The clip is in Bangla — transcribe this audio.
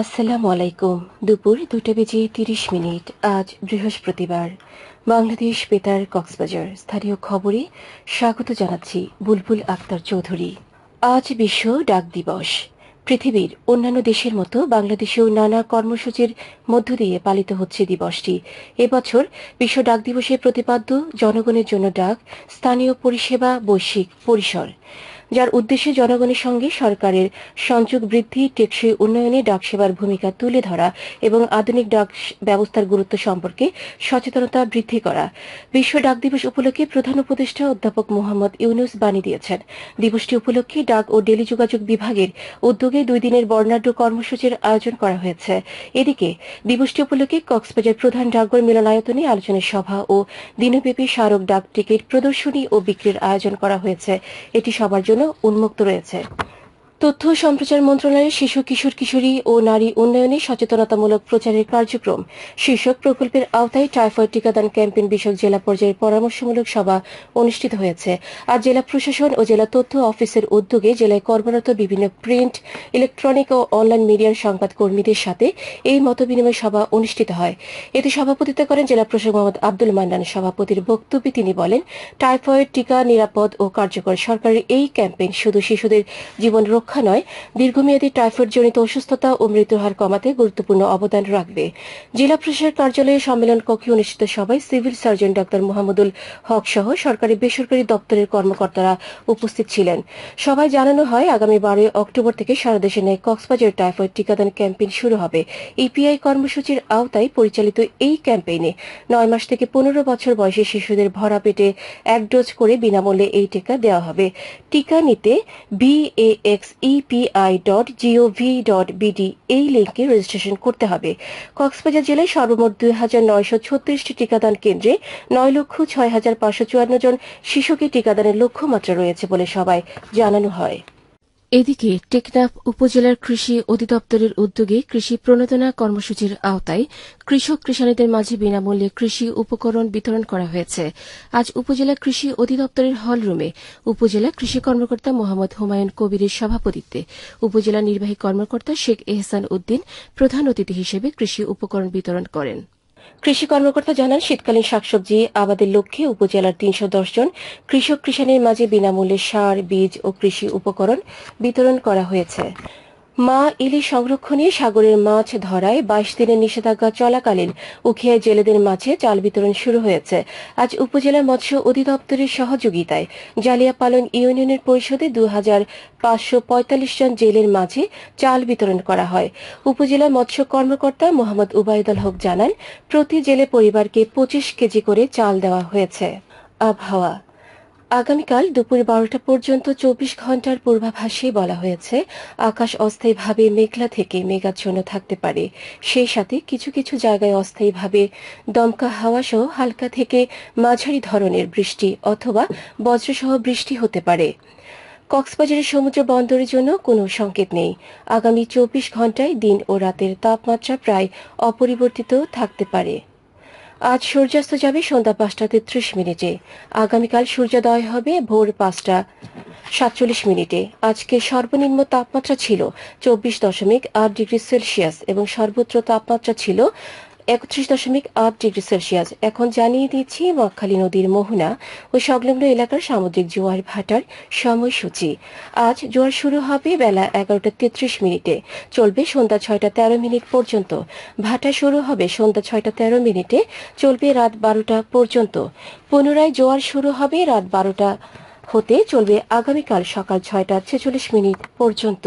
আসসালামু আলাইকুম। দুপুর দুটো বেজে তিরিশ মিনিট। আজ বৃহস্পতিবার। বাংলাদেশ বেতার কক্সবাজার। স্থানীয় খবরে স্বাগত জানাচ্ছি বুলবুল আক্তার চৌধুরী। আজ বিশ্ব ডাক দিবস। পৃথিবীর অন্যান্য দেশের মতো বাংলাদেশেও নানা কর্মসূচির মধ্য দিয়ে পালিত হচ্ছে দিবসটি। এবছর বিশ্ব ডাক দিবসের প্রতিপাদ্য জনগণের জন্য ডাক, স্থানীয় পরিষেবা, বৈশ্বিক পরিসর। যার উদ্দেশ্যে জনগণের সঙ্গে সরকারের সংযোগ বৃদ্ধি, টেকসই উন্নয়নে ডাক সেবার ভূমিকা তুলে ধরা এবং আধুনিক ডাক ব্যবস্থার গুরুত্ব সম্পর্কে সচেতনতা বৃদ্ধি করা। বিশ্ব ডাক দিবস উপলক্ষে প্রধান উপদেষ্টা অধ্যাপক মোহাম্মদ ইউনুস বাণী দিয়েছেন। দিবসটি উপলক্ষে ডাক ও টেলি যোগাযোগ বিভাগের উদ্যোগে দুই দিনের বর্ণাঢ্য কর্মসূচির আয়োজন করা হয়েছে। এদিকে, দিবসটি উপলক্ষে কক্সবাজার প্রধান ডাকঘর মিলনায়তনে আলোচনা সভা ও দিনব্যাপী স্মারক ডাক টিকিট প্রদর্শনী ও বিক্রির আয়োজন করা হয়েছে। এটি সবার জন্য উন্মুক্ত রয়েছে। তথ্য সম্প্রচার মন্ত্রণালয়ের শিশু, কিশোর, কিশোরী ও নারী উন্নয়নে সচেতনতামূলক প্রচারের কার্যক্রম। শীর্ষক প্রকল্পের আওতায় টাইফয়েড টিকাদান ক্যাম্পেইন বিষয়ক জেলা পর্যায়ের পরামর্শমূলক সভা অনুষ্ঠিত হয়েছে। আজ জেলা প্রশাসন ও জেলা তথ্য অফিসের উদ্যোগে জেলায় কর্মরত বিভিন্ন প্রিন্ট, ইলেকট্রনিক ও অনলাইন মিডিয়ার সংবাদ কর্মীদের সাথে এই মতবিনিময় সভা অনুষ্ঠিত হয়। এতে সভাপতিত্ব করেন জেলা প্রশাসক মোহাম্মদ আব্দুল মান্নান। সভাপতির বক্তব্যে তিনি বলেন, টাইফয়েড টিকা নিরাপদ ও কার্যকর সরকারের এই ক্যাম্পেইন শুধু শিশুদের জীবন রক্ষা নয়, দীর্ঘমেয়াদী টাইফয়েড জনিত অসুস্থতা ও মৃত্যুর হার কমাতে গুরুত্বপূর্ণ অবদান রাখবে। জেলা প্রশাসক কার্যালয়ে সম্মেলন কক্ষে অনুষ্ঠিত সভায় civil surgeon doctor Mohammadul Haque সহ সরকারি বেসরকারি দপ্তরের কর্মকর্তারা উপস্থিত ছিলেন। সবাই জানানো হয়, আগামী বারোই অক্টোবর থেকে সারা দেশে নেয় কক্সবাজার টাইফয়েড টিকাদান ক্যাম্পেইন শুরু হবে। ইপিআই কর্মসূচির আওতায় পরিচালিত এই ক্যাম্পেইনে নয় মাস থেকে পনেরো বছর বয়সী শিশুদের ভরা পেটে এক ডোজ করে বিনামূল্যে এই টিকা দেওয়া হবে। টিকা নিতে vax EPI dot gov dot BD এই লিঙ্কে রেজিস্ট্রেশন করতে হবে। কক্সবাজার জেলায় সর্বমোট দুই হাজার নয়শো ছত্রিশটি টিকাদান কেন্দ্রে নয় লক্ষ ছয় হাজার পাঁচশো চুয়ান্ন জন শিশুকে টিকাদানের লক্ষ্যমাত্রা রয়েছে বলে সবাই জানানো হয়। এদিকে টেকনাফ উপজেলার কৃষি অধিদপ্তরের উদ্যোগে কৃষি প্রণোদনা কর্মসূচির আওতায় কৃষক কৃষানীদের মাঝে বিনামূল্যে কৃষি উপকরণ বিতরণ করা হয়েছে। আজ উপজেলা কৃষি অধিদপ্তরের হলরুমে উপজেলা কৃষি কর্মকর্তা মোহাম্মদ হুমায়ুন কবিরের সভাপতিত্বে উপজেলা নির্বাহী কর্মকর্তা শেখ এহসান উদ্দিন প্রধান অতিথি হিসেবে কৃষি উপকরণ বিতরণ করেন। কৃষি কর্মকর্তা জানান, শীতকালীন শাকসবজি আবাদের লক্ষ্যে উপজেলার তিনশ দশ জন কৃষক কৃষানের মাঝে বিনামূল্যে সার, বীজ ও কৃষি উপকরণ বিতরণ করা হয়েছে। মা ইলিশ সংরক্ষণে সাগরের মাছ ধরায় বাইশ দিনের নিষেধাজ্ঞা চলাকালীন উখিয়ায় জেলেদের মাঝে চাল বিতরণ শুরু হয়েছে। আজ উপজেলা মৎস্য অধিদপ্তরের সহযোগিতায় জালিয়া পালন ইউনিয়নের পরিষদে দু হাজার পাঁচশো পঁয়তাল্লিশ জন জেলের মাঝে চাল বিতরণ করা হয়। উপজেলা মৎস্য কর্মকর্তা মোহাম্মদ উবায়দুল হক জানান, প্রতি জেলে পরিবারকে পঁচিশ কেজি করে চাল দেওয়া হয়েছে। আবহাওয়া আগামীকাল দুপুর বারোটা পর্যন্ত চব্বিশ ঘণ্টার পূর্বাভাসে বলা হয়েছে, আকাশ অস্থায়ীভাবে মেঘলা থেকে মেঘাচ্ছন্ন থাকতে পারে। সেই সাথে কিছু কিছু জায়গায় অস্থায়ীভাবে দমকা হাওয়া সহ হালকা থেকে মাঝারি ধরনের বৃষ্টি অথবা বজ্রসহ বৃষ্টি হতে পারে। কক্সবাজারের সমুদ্র বন্দরের জন্য কোনো সংকেত নেই। আগামী চব্বিশ ঘন্টায় দিন ও রাতের তাপমাত্রা প্রায় অপরিবর্তিত থাকতে পারে। আজ সূর্যাস্ত যাবে সন্ধ্যা পাঁচটা তেত্রিশ মিনিটে। আগামীকাল সূর্যোদয় হবে ভোর পাঁচটা সাতচল্লিশ মিনিটে। আজকে সর্বনিম্ন তাপমাত্রা ছিল চব্বিশ দশমিক আট ডিগ্রি সেলসিয়াস এবং সর্বোচ্চ তাপমাত্রা ছিল একত্রিশ দশমিক আট ডিগ্রি সেলসিয়াস। এখন জানিয়ে দিচ্ছি মক্খালী নদীর মোহনা ও সংলগ্ন এলাকার সামুদ্রিক জোয়ার ভাটার সময়সূচি। আজ জোয়ার শুরু হবে বেলা এগারোটা তেত্রিশ মিনিটে। চলবে সন্ধ্যা ছয়টা তেরো মিনিট পর্যন্ত। ভাটা শুরু হবে সন্ধ্যা ছয়টা তেরো মিনিটে। চলবে রাত বারোটা পর্যন্ত। পুনরায় জোয়ার শুরু হবে রাত বারোটা হতে। চলবে আগামীকাল সকাল ছয়টা ছেচল্লিশ মিনিট পর্যন্ত।